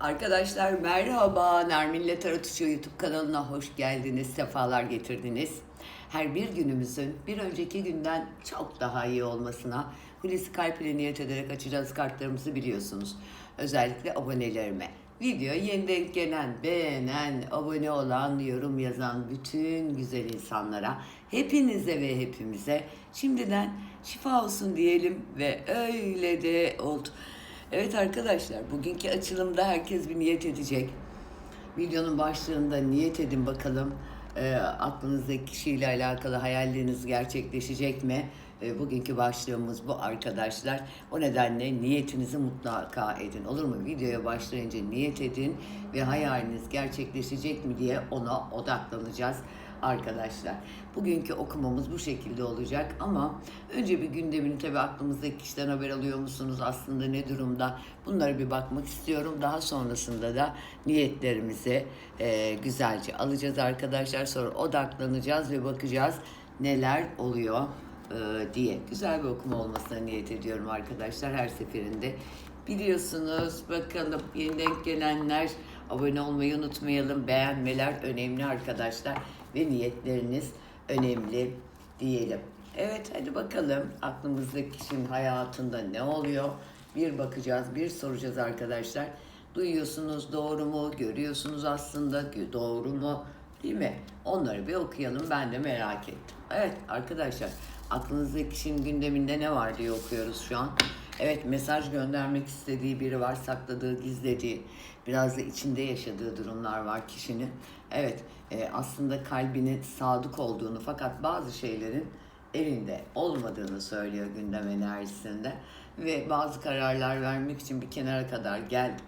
Arkadaşlar merhaba, Nermin'le Tarot Uçuyor YouTube kanalına hoş geldiniz, sefalar getirdiniz. Her bir günümüzün bir önceki günden çok daha iyi olmasına Hulusi Kalp ile niyet ederek açacağız kartlarımızı biliyorsunuz. Özellikle abonelerime. Video yeni denk gelen, beğenen, abone olan, yorum yazan bütün güzel insanlara, hepinize ve hepimize şimdiden şifa olsun diyelim ve öyle de oldu. Evet arkadaşlar bugünkü açılımda herkes bir niyet edecek. Videonun başlığında niyet edin bakalım e, aklınızdaki kişiyle alakalı hayalleriniz gerçekleşecek mi? E, bugünkü başlığımız bu arkadaşlar. O nedenle niyetinizi mutlaka edin. Olur mu? Videoya başlayınca niyet edin ve hayaliniz gerçekleşecek mi diye ona odaklanacağız arkadaşlar. Bugünkü okumamız bu şekilde olacak ama önce bir gündemini tabii aklımızdaki kişiden haber alıyor musunuz? Aslında ne durumda? Bunlara bir bakmak istiyorum. Daha sonrasında da niyetlerimizi e, güzelce alacağız arkadaşlar. Sonra odaklanacağız ve bakacağız neler oluyor e, diye. Güzel bir okuma olmasına niyet ediyorum arkadaşlar her seferinde. Biliyorsunuz bakalım yeni denk gelenler abone olmayı unutmayalım. Beğenmeler önemli arkadaşlar ve niyetleriniz önemli diyelim. Evet hadi bakalım aklımızdaki kişinin hayatında ne oluyor? Bir bakacağız, bir soracağız arkadaşlar. Duyuyorsunuz doğru mu? Görüyorsunuz aslında doğru mu? Değil mi? Onları bir okuyalım. Ben de merak ettim. Evet arkadaşlar aklınızdaki kişinin gündeminde ne var diye okuyoruz şu an. Evet mesaj göndermek istediği biri var. Sakladığı, gizlediği, biraz da içinde yaşadığı durumlar var kişinin. Evet e, aslında kalbinin sadık olduğunu fakat bazı şeylerin elinde olmadığını söylüyor gündem enerjisinde. Ve bazı kararlar vermek için bir kenara kadar geldim.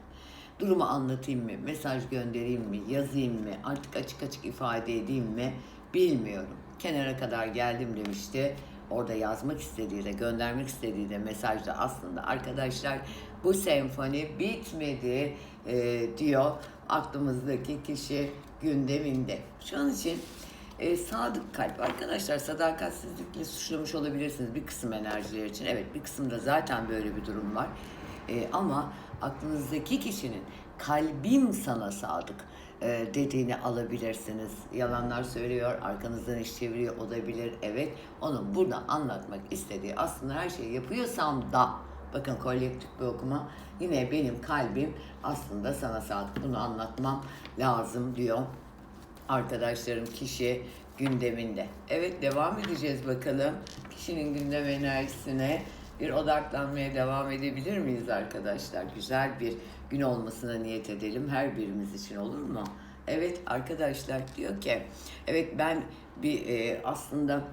Durumu anlatayım mı, mesaj göndereyim mi, yazayım mı, artık açık açık ifade edeyim mi bilmiyorum. Kenara kadar geldim demişti. Orada yazmak istediği de, göndermek istediği de mesajda aslında arkadaşlar bu senfoni bitmedi e, diyor aklımızdaki kişi gündeminde. Şu an için e, sadık kalp. Arkadaşlar sadakatsizlikle suçlamış olabilirsiniz bir kısım enerjiler için. Evet bir kısımda zaten böyle bir durum var. E, ama aklınızdaki kişinin kalbim sana sadık e, dediğini alabilirsiniz. Yalanlar söylüyor, arkanızdan iş çeviriyor olabilir. Evet, onun burada anlatmak istediği aslında her şeyi yapıyorsam da bakın kolektif bir okuma yine benim kalbim aslında sana sadık. Bunu anlatmam lazım diyor arkadaşlarım kişi gündeminde. Evet devam edeceğiz bakalım. Kişinin gündem enerjisine bir odaklanmaya devam edebilir miyiz arkadaşlar? Güzel bir gün olmasına niyet edelim her birimiz için olur mu? Evet arkadaşlar diyor ki evet ben bir e, aslında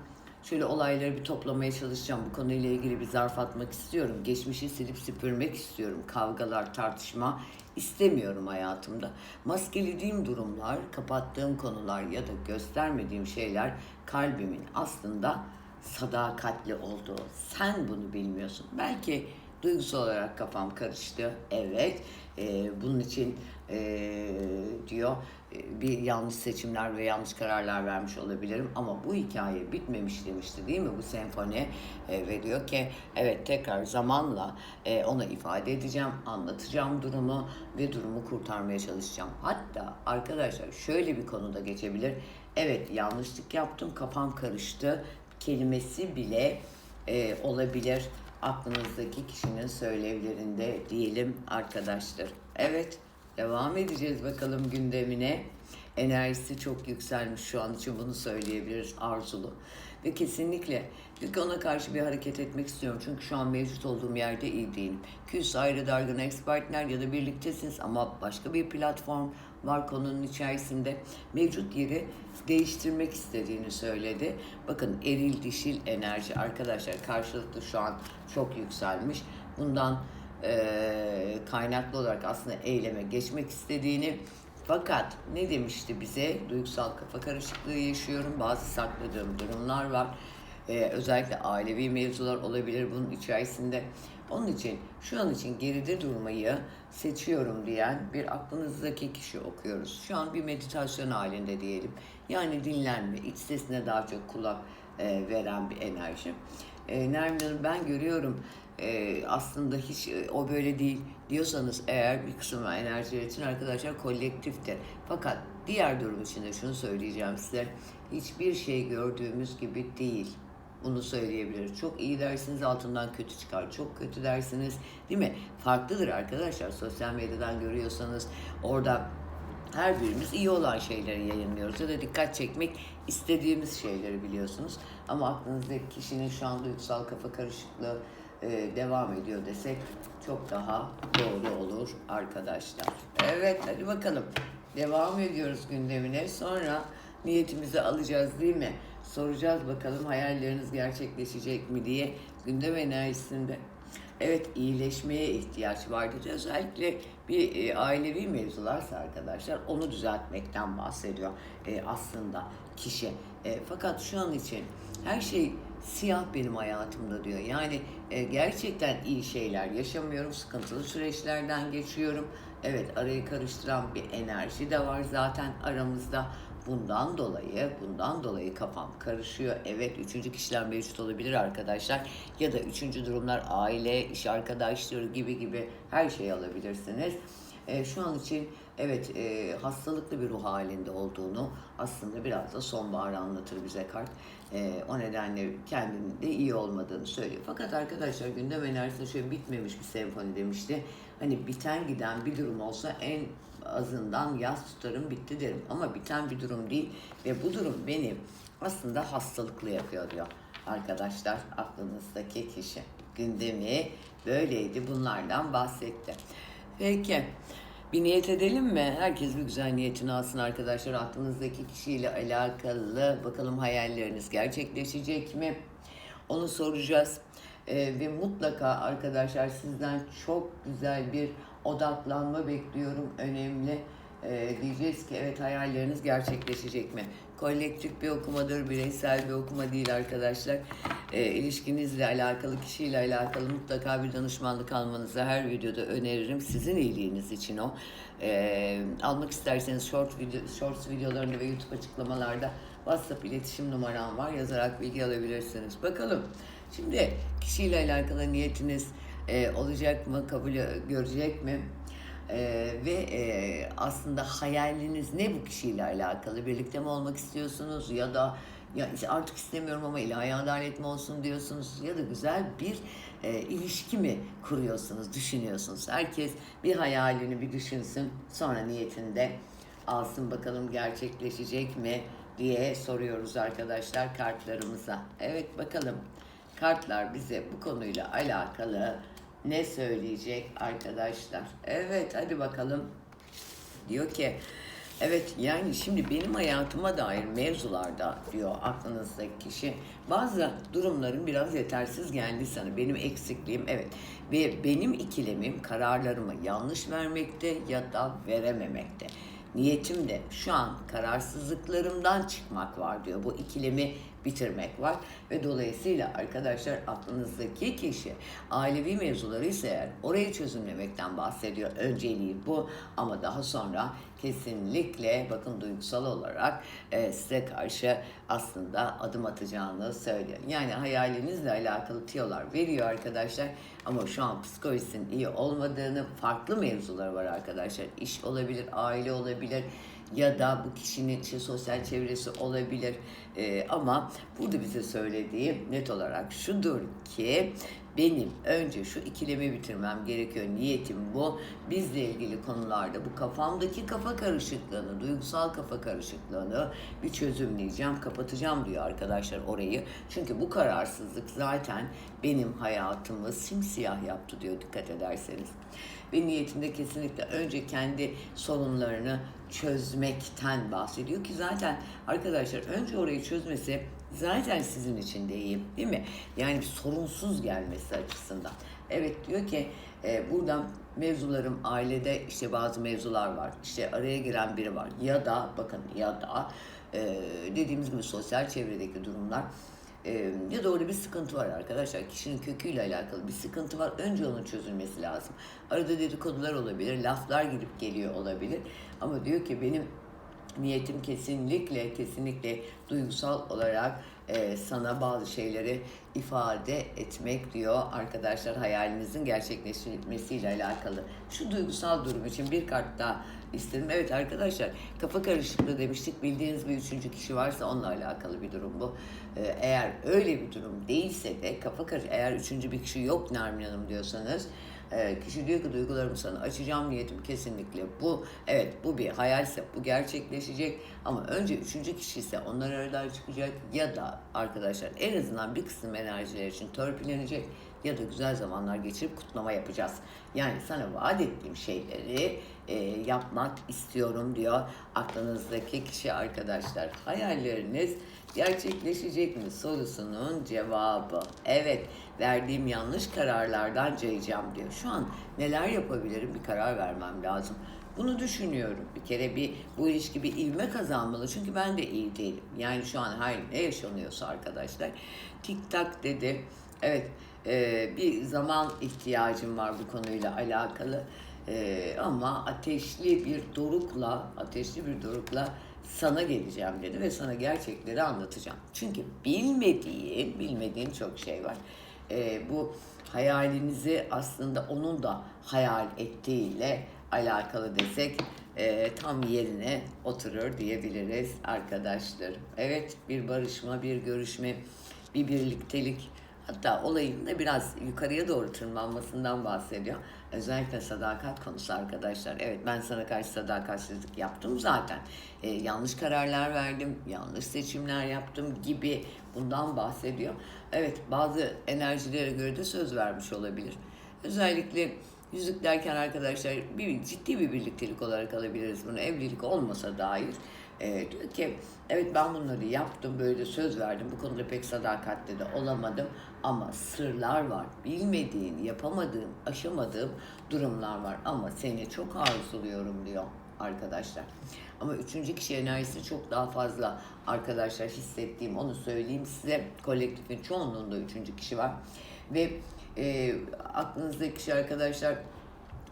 şöyle olayları bir toplamaya çalışacağım. Bu konuyla ilgili bir zarf atmak istiyorum. Geçmişi silip süpürmek istiyorum. Kavgalar, tartışma istemiyorum hayatımda. Maskelediğim durumlar, kapattığım konular ya da göstermediğim şeyler kalbimin aslında sadakatli olduğu. Sen bunu bilmiyorsun. Belki duygusal olarak kafam karıştı. Evet. Ee, bunun için ee, diyor e, bir yanlış seçimler ve yanlış kararlar vermiş olabilirim ama bu hikaye bitmemiş demişti değil mi bu senfoni E, ve diyor ki evet tekrar zamanla e, ona ifade edeceğim anlatacağım durumu ve durumu kurtarmaya çalışacağım hatta arkadaşlar şöyle bir konuda geçebilir evet yanlışlık yaptım kafam karıştı kelimesi bile e, olabilir aklınızdaki kişinin söylevlerinde diyelim arkadaşlar. Evet devam edeceğiz bakalım gündemine. Enerjisi çok yükselmiş şu an için bunu söyleyebiliriz arzulu. Ve kesinlikle çünkü ona karşı bir hareket etmek istiyorum. Çünkü şu an mevcut olduğum yerde iyi değilim. Küs ayrı dargın ex partner ya da birliktesiniz ama başka bir platform var konunun içerisinde. Mevcut yeri değiştirmek istediğini söyledi. Bakın eril dişil enerji arkadaşlar karşılıklı şu an çok yükselmiş. Bundan e, kaynaklı olarak aslında eyleme geçmek istediğini fakat ne demişti bize? Duygusal kafa karışıklığı yaşıyorum. Bazı sakladığım durumlar var. Ee, özellikle ailevi mevzular olabilir bunun içerisinde. Onun için şu an için geride durmayı seçiyorum diyen bir aklınızdaki kişi okuyoruz. Şu an bir meditasyon halinde diyelim. Yani dinlenme, iç sesine daha çok kulak e, veren bir enerji. e, Nermin Hanım ben görüyorum e, aslında hiç e, o böyle değil diyorsanız eğer bir kısım enerji için arkadaşlar kolektiftir. Fakat diğer durum için de şunu söyleyeceğim size. Hiçbir şey gördüğümüz gibi değil. Bunu söyleyebiliriz. Çok iyi dersiniz altından kötü çıkar. Çok kötü dersiniz değil mi? Farklıdır arkadaşlar. Sosyal medyadan görüyorsanız orada her birimiz iyi olan şeyleri yayınlıyoruz ya da dikkat çekmek istediğimiz şeyleri biliyorsunuz. Ama aklınızdaki kişinin şu an duygusal kafa karışıklığı e, devam ediyor desek çok daha doğru olur arkadaşlar. Evet hadi bakalım. Devam ediyoruz gündemine. Sonra niyetimizi alacağız değil mi? Soracağız bakalım hayalleriniz gerçekleşecek mi diye gündem enerjisinde. Evet iyileşmeye ihtiyaç vardır. Özellikle bir e, ailevi mevzularsa arkadaşlar onu düzeltmekten bahsediyor e, aslında kişi. E, fakat şu an için her şey siyah benim hayatımda diyor. Yani e, gerçekten iyi şeyler yaşamıyorum. Sıkıntılı süreçlerden geçiyorum. Evet arayı karıştıran bir enerji de var zaten aramızda. Bundan dolayı, bundan dolayı kafam karışıyor. Evet, üçüncü kişiler mevcut olabilir arkadaşlar. Ya da üçüncü durumlar aile, iş arkadaşları gibi gibi her şeyi alabilirsiniz. E, şu an için evet e, hastalıklı bir ruh halinde olduğunu aslında biraz da sonbaharı anlatır bize kart. E, o nedenle kendinde iyi olmadığını söylüyor. Fakat arkadaşlar gündem enerjisinde şöyle bitmemiş bir senfoni demişti. Hani biten giden bir durum olsa en azından yaz tutarım bitti derim. Ama biten bir durum değil ve bu durum beni aslında hastalıklı yapıyor diyor arkadaşlar aklınızdaki kişi. Gündemi böyleydi bunlardan bahsetti. Peki bir niyet edelim mi? Herkes bir güzel niyetini alsın arkadaşlar. Aklınızdaki kişiyle alakalı bakalım hayalleriniz gerçekleşecek mi? Onu soracağız. Ee, ve mutlaka arkadaşlar sizden çok güzel bir odaklanma bekliyorum. Önemli. Ee, diyeceğiz ki evet hayalleriniz gerçekleşecek mi? Kolektif bir okumadır, bireysel bir okuma değil arkadaşlar. Ee, ilişkinizle alakalı, kişiyle alakalı mutlaka bir danışmanlık almanızı her videoda öneririm. Sizin iyiliğiniz için o. Ee, almak isterseniz short video, shorts videolarında ve YouTube açıklamalarda WhatsApp iletişim numaram var. Yazarak bilgi alabilirsiniz. Bakalım. Şimdi kişiyle alakalı niyetiniz e, olacak mı, kabul görecek mi? Ee, ve e, aslında hayaliniz ne bu kişiyle alakalı? Birlikte mi olmak istiyorsunuz ya da ya artık istemiyorum ama ilahi adalet mi olsun diyorsunuz ya da güzel bir e, ilişki mi kuruyorsunuz, düşünüyorsunuz? Herkes bir hayalini bir düşünsün, sonra niyetinde alsın bakalım gerçekleşecek mi diye soruyoruz arkadaşlar kartlarımıza. Evet bakalım kartlar bize bu konuyla alakalı ne söyleyecek arkadaşlar? Evet hadi bakalım. Diyor ki evet yani şimdi benim hayatıma dair mevzularda diyor aklınızdaki kişi bazı durumların biraz yetersiz geldi sana. Benim eksikliğim evet ve benim ikilemim kararlarımı yanlış vermekte ya da verememekte. Niyetim de şu an kararsızlıklarımdan çıkmak var diyor. Bu ikilemi bitirmek var ve dolayısıyla arkadaşlar aklınızdaki kişi ailevi mevzuları ise eğer orayı çözümlemekten bahsediyor. Önceliği bu ama daha sonra kesinlikle bakın duygusal olarak e, size karşı aslında adım atacağını söylüyor. Yani hayalinizle alakalı tiyolar veriyor arkadaşlar ama şu an psikolojisinin iyi olmadığını farklı mevzular var arkadaşlar. İş olabilir, aile olabilir ya da bu kişinin işte sosyal çevresi olabilir. Ee, ama burada bize söylediği net olarak şudur ki benim önce şu ikilemi bitirmem gerekiyor. Niyetim bu. Bizle ilgili konularda bu kafamdaki kafa karışıklığını, duygusal kafa karışıklığını bir çözümleyeceğim, kapatacağım diyor arkadaşlar orayı. Çünkü bu kararsızlık zaten benim hayatımı simsiyah yaptı diyor dikkat ederseniz. Ve niyetinde kesinlikle önce kendi sorunlarını çözmekten bahsediyor ki zaten arkadaşlar önce orayı çözmesi zaten sizin için de iyi değil mi? Yani sorunsuz gelmesi açısından. Evet diyor ki e, buradan mevzularım ailede işte bazı mevzular var. İşte araya giren biri var. Ya da bakın ya da e, dediğimiz gibi sosyal çevredeki durumlar ya da orada bir sıkıntı var arkadaşlar. Kişinin köküyle alakalı bir sıkıntı var. Önce onun çözülmesi lazım. Arada dedikodular olabilir, laflar gidip geliyor olabilir. Ama diyor ki benim niyetim kesinlikle kesinlikle duygusal olarak e, sana bazı şeyleri ifade etmek diyor arkadaşlar hayalinizin gerçekleşmesiyle alakalı. Şu duygusal durum için bir kart daha istedim. Evet arkadaşlar kafa karışıklığı demiştik. Bildiğiniz bir üçüncü kişi varsa onunla alakalı bir durum bu. E, eğer öyle bir durum değilse de kafa karış eğer üçüncü bir kişi yok Nermin Hanım diyorsanız ee, kişi diyor ki duygularımı sana açacağım niyetim kesinlikle bu. Evet bu bir hayalse bu gerçekleşecek ama önce üçüncü kişi ise onlar aradan çıkacak ya da arkadaşlar en azından bir kısım enerjiler için törpülenecek ya da güzel zamanlar geçirip kutlama yapacağız. Yani sana vaat ettiğim şeyleri e, yapmak istiyorum diyor aklınızdaki kişi arkadaşlar. Hayalleriniz gerçekleşecek mi sorusunun cevabı. Evet verdiğim yanlış kararlardan cayacağım diyor. Şu an neler yapabilirim bir karar vermem lazım. Bunu düşünüyorum. Bir kere bir bu ilişki bir ivme kazanmalı. Çünkü ben de iyi değilim. Yani şu an her ne yaşanıyorsa arkadaşlar. Tik tak dedi. Evet e, bir zaman ihtiyacım var bu konuyla alakalı. E, ama ateşli bir dorukla, ateşli bir dorukla sana geleceğim dedi ve sana gerçekleri anlatacağım. Çünkü bilmediğin, bilmediğin çok şey var. E, bu hayalinizi aslında onun da hayal ettiğiyle alakalı desek e, tam yerine oturur diyebiliriz arkadaşlar. Evet bir barışma, bir görüşme, bir birliktelik hatta olayın da biraz yukarıya doğru tırmanmasından bahsediyor. Özellikle sadakat konusu arkadaşlar. Evet ben sana karşı sadakatsizlik yaptım zaten. E, yanlış kararlar verdim, yanlış seçimler yaptım gibi bundan bahsediyor. Evet bazı enerjilere göre de söz vermiş olabilir. Özellikle yüzük derken arkadaşlar bir ciddi bir birliktelik olarak alabiliriz bunu. Evlilik olmasa dair. E, diyor ki evet ben bunları yaptım böyle söz verdim bu konuda pek sadakatli de olamadım ama sırlar var bilmediğin yapamadığım aşamadığım durumlar var ama seni çok arzuluyorum diyor arkadaşlar. Ama üçüncü kişi enerjisi çok daha fazla arkadaşlar hissettiğim onu söyleyeyim size. Kolektifin çoğunluğunda üçüncü kişi var. Ve e, aklınızdaki kişi arkadaşlar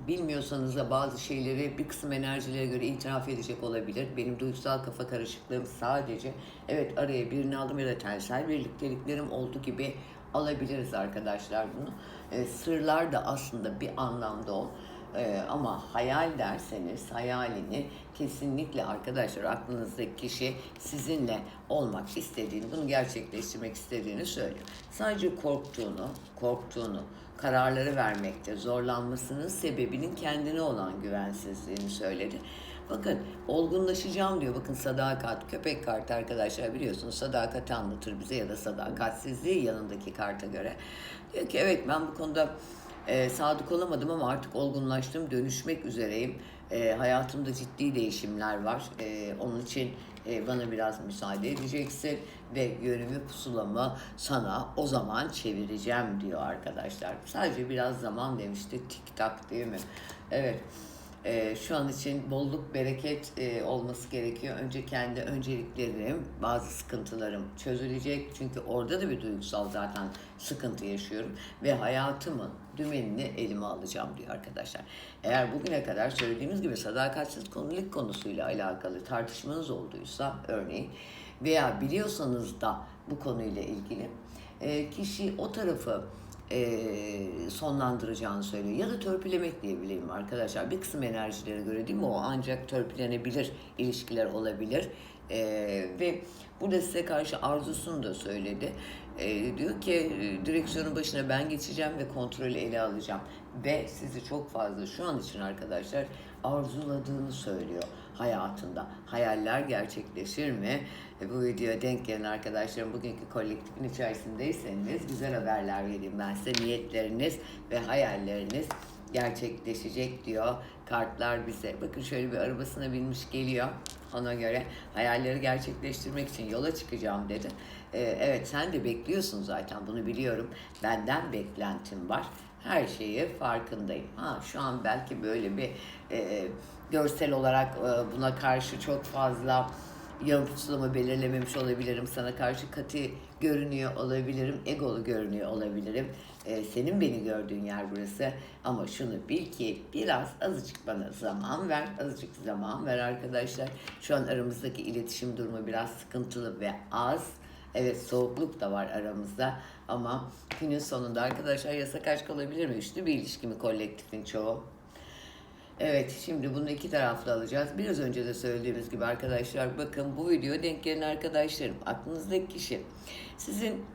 bilmiyorsanız da bazı şeyleri bir kısım enerjilere göre itiraf edecek olabilir. Benim duygusal kafa karışıklığım sadece evet araya birini aldım ya da tensel birlikteliklerim oldu gibi alabiliriz arkadaşlar bunu. E, sırlar da aslında bir anlamda o. Ee, ama hayal derseniz hayalini kesinlikle arkadaşlar aklınızdaki kişi sizinle olmak istediğini, bunu gerçekleştirmek istediğini söylüyor. Sadece korktuğunu, korktuğunu, kararları vermekte zorlanmasının sebebinin kendine olan güvensizliğini söyledi. Bakın olgunlaşacağım diyor. Bakın sadakat, köpek kartı arkadaşlar biliyorsunuz sadakati anlatır bize ya da sadakatsizliği yanındaki karta göre. Diyor ki evet ben bu konuda e, sadık olamadım ama artık olgunlaştım, dönüşmek üzereyim. E, hayatımda ciddi değişimler var. E, onun için e, bana biraz müsaade edeceksin ve yönümü pusulamı sana o zaman çevireceğim diyor arkadaşlar. Sadece biraz zaman demişti tik tak değil mi? Evet. E, şu an için bolluk, bereket e, olması gerekiyor. Önce kendi önceliklerim, bazı sıkıntılarım çözülecek. Çünkü orada da bir duygusal zaten sıkıntı yaşıyorum. Ve hayatımın dümenini elime alacağım diyor arkadaşlar. Eğer bugüne kadar söylediğimiz gibi sadakatsiz konulik konusuyla alakalı tartışmanız olduysa örneğin veya biliyorsanız da bu konuyla ilgili e, kişi o tarafı e, sonlandıracağını söylüyor. Ya da törpülemek diyebilirim arkadaşlar. Bir kısım enerjilere göre değil mi? O ancak törpülenebilir ilişkiler olabilir. E, ve burada size karşı arzusunu da söyledi. E, diyor ki e, direksiyonun başına ben geçeceğim ve kontrolü ele alacağım. Ve sizi çok fazla şu an için arkadaşlar arzuladığını söylüyor hayatında. Hayaller gerçekleşir mi? E, bu videoya denk gelen arkadaşlarım bugünkü kolektifin içerisindeyseniz güzel haberler vereyim ben size. Niyetleriniz ve hayalleriniz gerçekleşecek diyor kartlar bize. Bakın şöyle bir arabasına binmiş geliyor. Ona göre hayalleri gerçekleştirmek için yola çıkacağım dedi. Ee, evet sen de bekliyorsun zaten bunu biliyorum. Benden beklentim var. Her şeyi farkındayım. Ha şu an belki böyle bir e, görsel olarak e, buna karşı çok fazla Yarın pusulamı belirlememiş olabilirim. Sana karşı katı görünüyor olabilirim. Egolu görünüyor olabilirim. Ee, senin beni gördüğün yer burası. Ama şunu bil ki biraz azıcık bana zaman ver. Azıcık zaman ver arkadaşlar. Şu an aramızdaki iletişim durumu biraz sıkıntılı ve az. Evet soğukluk da var aramızda ama günün sonunda arkadaşlar yasak aşk olabilir mi? Üçlü bir ilişki mi kolektifin çoğu? Evet şimdi bunu iki taraflı alacağız. Biraz önce de söylediğimiz gibi arkadaşlar bakın bu video denk gelen arkadaşlarım aklınızdaki kişi sizin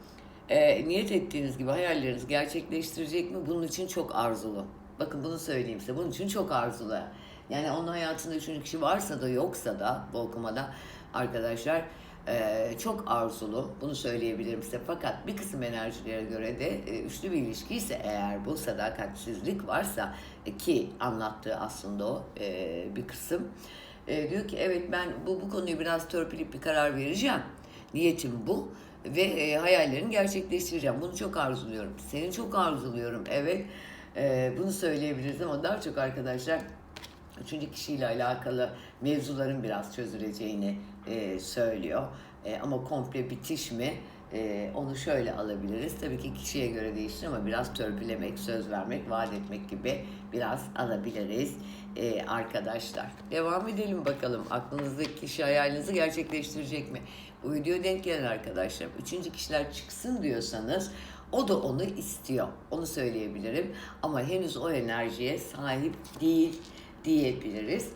e, niyet ettiğiniz gibi hayallerinizi gerçekleştirecek mi? Bunun için çok arzulu. Bakın bunu söyleyeyim size. Bunun için çok arzulu. Yani onun hayatında üçüncü kişi varsa da yoksa da bu okumada arkadaşlar e, çok arzulu. Bunu söyleyebilirim size. Fakat bir kısım enerjilere göre de e, üçlü bir ilişki ise eğer bu sadakatsizlik varsa e, ki anlattığı aslında o e, bir kısım. E, diyor ki evet ben bu, bu konuyu biraz törpüleyip bir karar vereceğim. Niyetim bu ve e, hayallerini gerçekleştireceğim. Bunu çok arzuluyorum. Seni çok arzuluyorum. Evet. E, bunu söyleyebiliriz ama daha çok arkadaşlar üçüncü kişiyle alakalı mevzuların biraz çözüleceğini e, söylüyor. E, ama komple bitiş mi? E, onu şöyle alabiliriz. Tabii ki kişiye göre değişir ama biraz törpülemek, söz vermek, vaat etmek gibi biraz alabiliriz e, arkadaşlar. Devam edelim bakalım. Aklınızdaki kişi hayalinizi gerçekleştirecek mi? Bu video denk gelen arkadaşlar. Üçüncü kişiler çıksın diyorsanız o da onu istiyor. Onu söyleyebilirim. Ama henüz o enerjiye sahip değil diyebiliriz.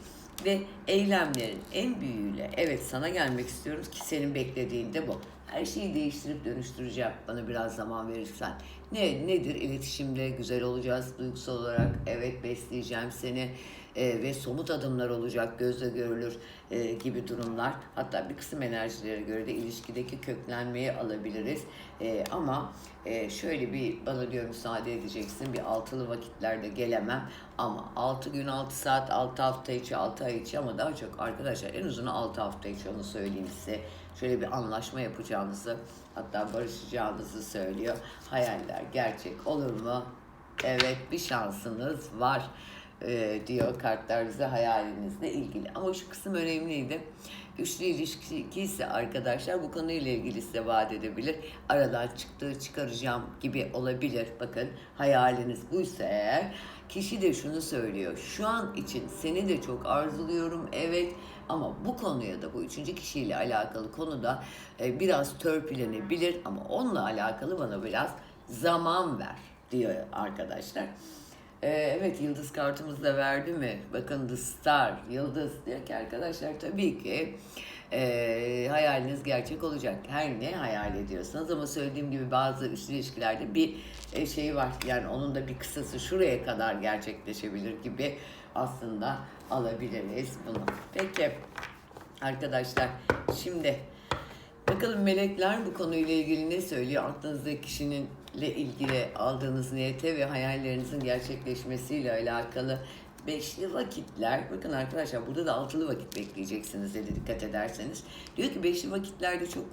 Ve eylemlerin en büyüğüyle evet sana gelmek istiyoruz ki senin beklediğin de bu. Her şeyi değiştirip dönüştüreceğim. Bana biraz zaman verirsen. Ne nedir? İletişimde güzel olacağız duygusal olarak. Evet besleyeceğim seni e, ve somut adımlar olacak, gözle görülür e, gibi durumlar. Hatta bir kısım enerjilere göre de ilişkideki köklenmeyi alabiliriz. E, ama e, şöyle bir bana diyor müsaade edeceksin bir altılı vakitlerde gelemem ama 6 gün 6 saat 6 hafta içi 6 ay içi ama daha çok arkadaşlar en uzun 6 hafta içi onu söyleyeyim size. Şöyle bir anlaşma yapacağınızı hatta barışacağınızı söylüyor. Hayaller gerçek olur mu? Evet bir şansınız var e, diyor kartlar bize hayalinizle ilgili. Ama şu kısım önemliydi. Üçlü ilişki ise arkadaşlar bu konuyla ilgili size vaat edebilir. Aradan çıktığı çıkaracağım gibi olabilir. Bakın hayaliniz buysa eğer kişi de şunu söylüyor. Şu an için seni de çok arzuluyorum evet ama bu konuya da bu üçüncü kişiyle alakalı konuda e, biraz törpülenebilir ama onunla alakalı bana biraz zaman ver diyor arkadaşlar. Ee, evet yıldız kartımız da verdi mi? Bakın The Star, yıldız diyor ki arkadaşlar tabii ki e, hayaliniz gerçek olacak. Her ne hayal ediyorsanız ama söylediğim gibi bazı üçlü ilişkilerde bir e, şey var. Yani onun da bir kısası şuraya kadar gerçekleşebilir gibi aslında alabiliriz bunu. Peki arkadaşlar şimdi bakalım melekler bu konuyla ilgili ne söylüyor? Aklınızdaki kişinin ile ilgili aldığınız niyete ve hayallerinizin gerçekleşmesiyle alakalı beşli vakitler, bakın arkadaşlar burada da altılı vakit bekleyeceksiniz dedi dikkat ederseniz. Diyor ki beşli vakitlerde çok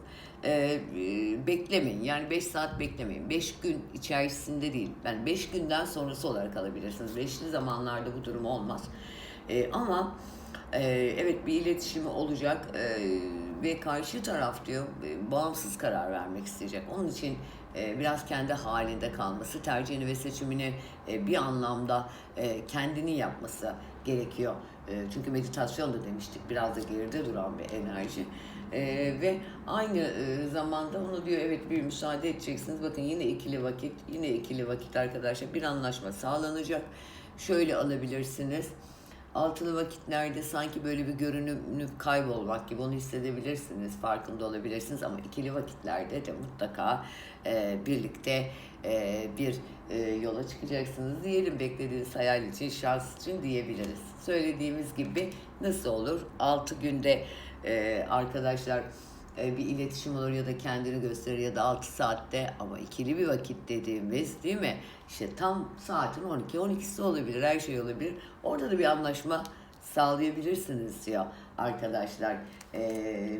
e, e, beklemeyin. Yani beş saat beklemeyin. Beş gün içerisinde değil. Yani beş günden sonrası olarak alabilirsiniz. Beşli zamanlarda bu durum olmaz. E, ama e, evet bir iletişimi olacak e, ve karşı taraf diyor e, bağımsız karar vermek isteyecek. Onun için biraz kendi halinde kalması, tercihini ve seçimini e, bir anlamda e, kendini yapması gerekiyor. Çünkü meditasyon da demiştik biraz da geride duran bir enerji. ve aynı zamanda onu diyor evet bir müsaade edeceksiniz. Bakın yine ikili vakit, yine ikili vakit arkadaşlar bir anlaşma sağlanacak. Şöyle alabilirsiniz altılı vakitlerde sanki böyle bir görünümlü kaybolmak gibi onu hissedebilirsiniz, farkında olabilirsiniz ama ikili vakitlerde de mutlaka e, birlikte e, bir e, yola çıkacaksınız diyelim beklediğiniz hayal için, şans için diyebiliriz. Söylediğimiz gibi nasıl olur? 6 günde e, arkadaşlar bir iletişim olur ya da kendini gösterir ya da 6 saatte ama ikili bir vakit dediğimiz değil mi? İşte tam saatin 12 12'si olabilir, her şey olabilir. Orada da bir anlaşma sağlayabilirsiniz diyor arkadaşlar e,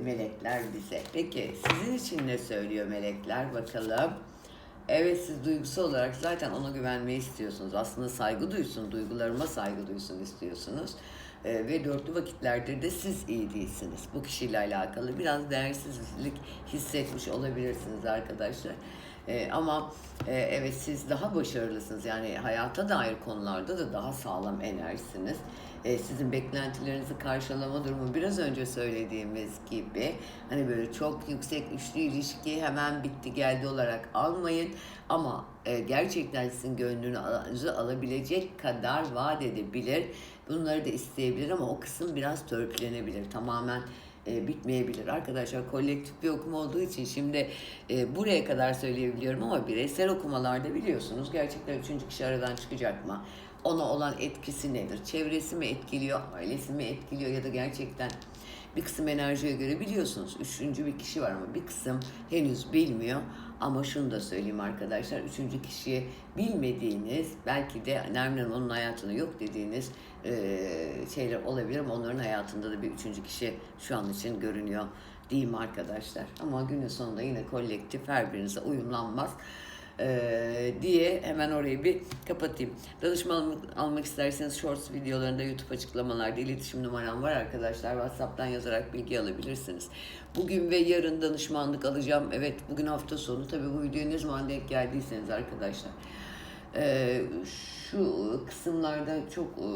melekler bize. Peki sizin için ne söylüyor melekler bakalım. Evet siz duygusal olarak zaten ona güvenmeyi istiyorsunuz. Aslında saygı duysun, duygularıma saygı duysun istiyorsunuz. E, ve dörtlü vakitlerdir de siz iyi değilsiniz. Bu kişiyle alakalı biraz değersizlik hissetmiş olabilirsiniz arkadaşlar. E, ama e, evet siz daha başarılısınız. Yani hayata dair konularda da daha sağlam enerjisiniz. E, sizin beklentilerinizi karşılama durumu biraz önce söylediğimiz gibi hani böyle çok yüksek üçlü ilişki hemen bitti geldi olarak almayın. Ama e, gerçekten sizin gönlünüzü alabilecek kadar vaat edebilir. Bunları da isteyebilir ama o kısım biraz törpülenebilir. Tamamen e, bitmeyebilir. Arkadaşlar kolektif bir okuma olduğu için şimdi e, buraya kadar söyleyebiliyorum ama bireysel okumalarda biliyorsunuz gerçekten üçüncü kişi aradan çıkacak mı? Ona olan etkisi nedir? Çevresi mi etkiliyor, ailesi mi etkiliyor ya da gerçekten bir kısım enerjiye göre biliyorsunuz. Üçüncü bir kişi var ama bir kısım henüz bilmiyor. Ama şunu da söyleyeyim arkadaşlar. Üçüncü kişiyi bilmediğiniz, belki de Nermin onun hayatında yok dediğiniz e, şeyler olabilir ama onların hayatında da bir üçüncü kişi şu an için görünüyor diyeyim arkadaşlar. Ama günün sonunda yine kolektif her birinize uyumlanmaz e, diye hemen orayı bir kapatayım. Danışman almak isterseniz shorts videolarında YouTube açıklamalarda iletişim numaram var arkadaşlar. WhatsApp'tan yazarak bilgi alabilirsiniz. Bugün ve yarın danışmanlık alacağım. Evet bugün hafta sonu. Tabii bu videoya ne zaman denk geldiyseniz arkadaşlar. Ee, şu kısımlarda çok e,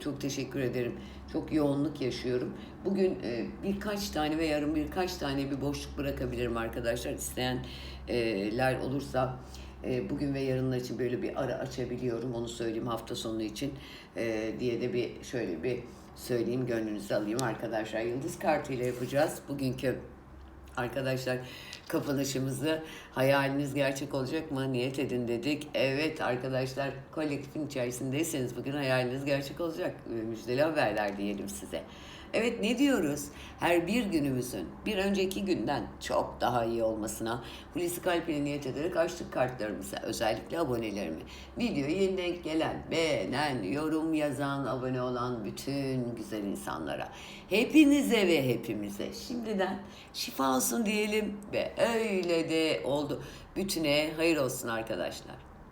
çok teşekkür ederim. Çok yoğunluk yaşıyorum. Bugün e, birkaç tane ve yarın birkaç tane bir boşluk bırakabilirim arkadaşlar. İsteyenler olursa e, bugün ve yarınlar için böyle bir ara açabiliyorum. Onu söyleyeyim hafta sonu için e, diye de bir şöyle bir söyleyeyim gönlünüzü alayım arkadaşlar. Yıldız kartıyla yapacağız. Bugünkü Arkadaşlar kapanışımızı hayaliniz gerçek olacak mı? Niyet edin dedik. Evet arkadaşlar kolektifin içerisindeyseniz bugün hayaliniz gerçek olacak. Müjdeli haberler diyelim size. Evet ne diyoruz? Her bir günümüzün bir önceki günden çok daha iyi olmasına Hulusi Kalp'e niyet ederek açtık kartlarımızı. Özellikle abonelerimi. Videoyu yeni denk gelen, beğenen, yorum yazan, abone olan bütün güzel insanlara. Hepinize ve hepimize şimdiden şifa olsun diyelim ve öyle de oldu. Bütüne hayır olsun arkadaşlar.